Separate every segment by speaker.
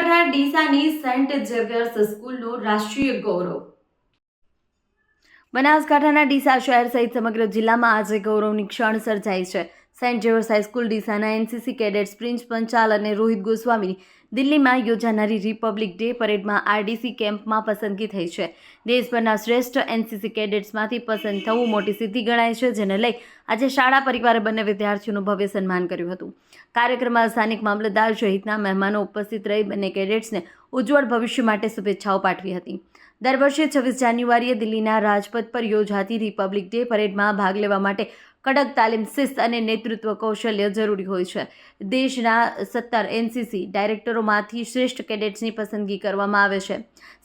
Speaker 1: Banaskantha ડીસાની Saint Xavier's સ્કૂલનું રાષ્ટ્રીય ગૌરવ. બનાસકાંઠાના ડીસા શહેર સહિત સમગ્ર જિલ્લામાં આજે ગૌરવની ક્ષણ સર્જાઈ છે. સેન્ટ જેવર્સ હાઈસ્કૂલ ડીસાના એનસીસી કેડેટ્સ પ્રિન્સ પંચાલ અને રોહિત ગોસ્વામીની દિલ્હીમાં યોજાનારી રિપબ્લિક ડે પરેડમાં આરડીસી કેમ્પમાં પસંદગી થઈ છે. દેશભરના શ્રેષ્ઠ એનસીસી કેડેટ્સમાંથી પસંદ થવું મોટી સિદ્ધિ ગણાય છે, જેને લઈ આજે શાળા પરિવારે બંને વિદ્યાર્થીઓનું ભવ્ય સન્માન કર્યું હતું. કાર્યક્રમમાં સ્થાનિક મામલતદાર સહિતના મહેમાનો ઉપસ્થિત રહી બંને કેડેટ્સને ઉજ્જવળ ભવિષ્ય માટે શુભેચ્છાઓ પાઠવી હતી. દર વર્ષે છવ્વીસ જાન્યુઆરીએ દિલ્હીના રાજપથ પર યોજાતી રિપબ્લિક ડે પરેડમાં ભાગ લેવા માટે કડક તાલીમ, શિસ્ત અને નેતૃત્વ કૌશલ્ય જરૂરી હોય છે. દેશના સત્તર એનસીસી ડાયરેક્ટરોમાંથી શ્રેષ્ઠ કેડેટ્સની પસંદગી કરવામાં આવે છે.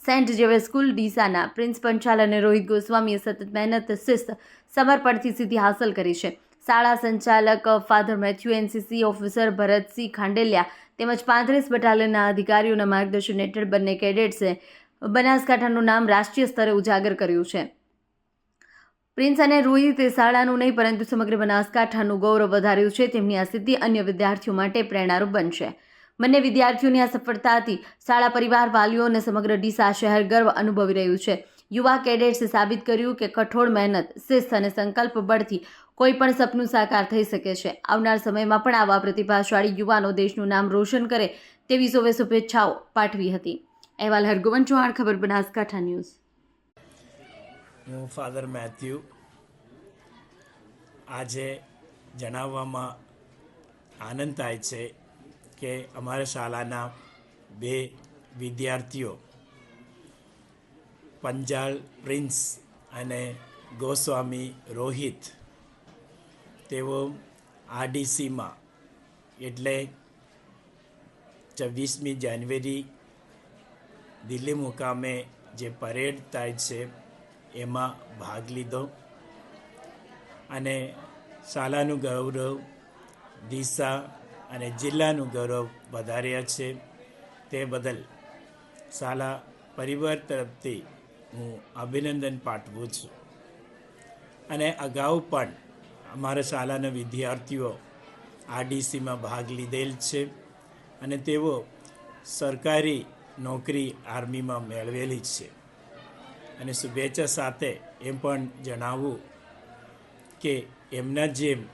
Speaker 1: સેન્ટ જેવે સ્કૂલ ડીસાના પ્રિન્સ પંચાલ અને રોહિત ગોસ્વામીએ સતત મહેનત, શિસ્ત, સમર્પણથી સિદ્ધિ હાંસલ કરી છે. શાળા સંચાલક father Matthew NCC officer Bharatsinh Khandelia તેમજ પાંત્રીસ બટાલિયનના અધિકારીઓના માર્ગદર્શન હેઠળ બંને કેડેટ્સે બનાસકાંઠાનું નામ રાષ્ટ્રીય સ્તરે ઉજાગર કર્યું છે. પ્રિન્સ અને રોહિતે શાળાનું નહીં, પરંતુ સમગ્ર બનાસકાંઠાનું ગૌરવ વધાર્યું છે. તેમની આ સિદ્ધિ અન્ય વિદ્યાર્થીઓ માટે પ્રેરણારૂપ બનશે. બંને વિદ્યાર્થીઓની આ સફળતાથી શાળા પરિવાર, વાલીઓ અને સમગ્ર ડીસા શહેર ગર્વ અનુભવી રહ્યું છે. યુવા કેડેટ્સે સાબિત કર્યું કે કઠોર મહેનત, શિસ્ત અને સંકલ્પ બળથી કોઈ પણ સપનું સાકાર થઈ શકે છે. આવનાર સમયમાં પણ આવા પ્રતિભાશાળી યુવાનો દેશનું નામ રોશન કરે તેવી સૌએ શુભેચ્છાઓ પાઠવી હતી. અહેવાલ હરગોવન ચૌહાણ ખબર બનાસકાંઠા ન્યૂઝ
Speaker 2: હું ફાધર મેથ્યુ આજે જણાવવામાં આનંદ થાય છે કે અમારા શાળાના બે વિદ્યાર્થીઓ, પંજાલ પ્રિન્સ અને ગોસ્વામી રોહિત, તેઓ આરડીસીમાં, એટલે છવ્વીસમી જાન્યુઆરી દિલ્હી મુકામે જે પરેડ થાય છે, એમાં ભાગ લીધો. અને શાળાનું ગૌરવ દિશા અને જિલ્લાનું ગૌરવ વધાર્યા છે. તે બદલ શાળા પરિવાર તરફથી હું અભિનંદન પાઠવું છું. અને અગાઉ પણ અમારા શાળાના વિદ્યાર્થીઓ આરડીસીમાં ભાગ લીધેલ છે. અને તેઓ સરકારી નોકરી આર્મીમાં મેળવેલી જ છે. અને શુભેચ્છા સાથે એમ પણ જણાવવું કે એમના જેમ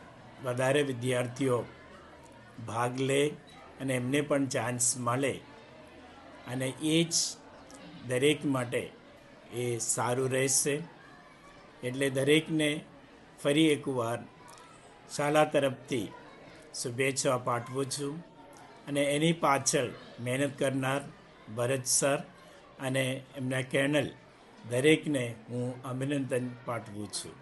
Speaker 2: વધારે વિદ્યાર્થીઓ ભાગ લે અને એમને પણ ચાન્સ મળે. અને એ જ દરેક માટે એ સારું રહેશે. એટલે દરેકને ફરી એકવાર શાળા તરફથી શુભેચ્છા પાઠવું છું. અને એની પાછળ મહેનત કરનાર ભરત સર અને એમના કેનલ દરેકને હું અભિનંદન પાઠવું છું.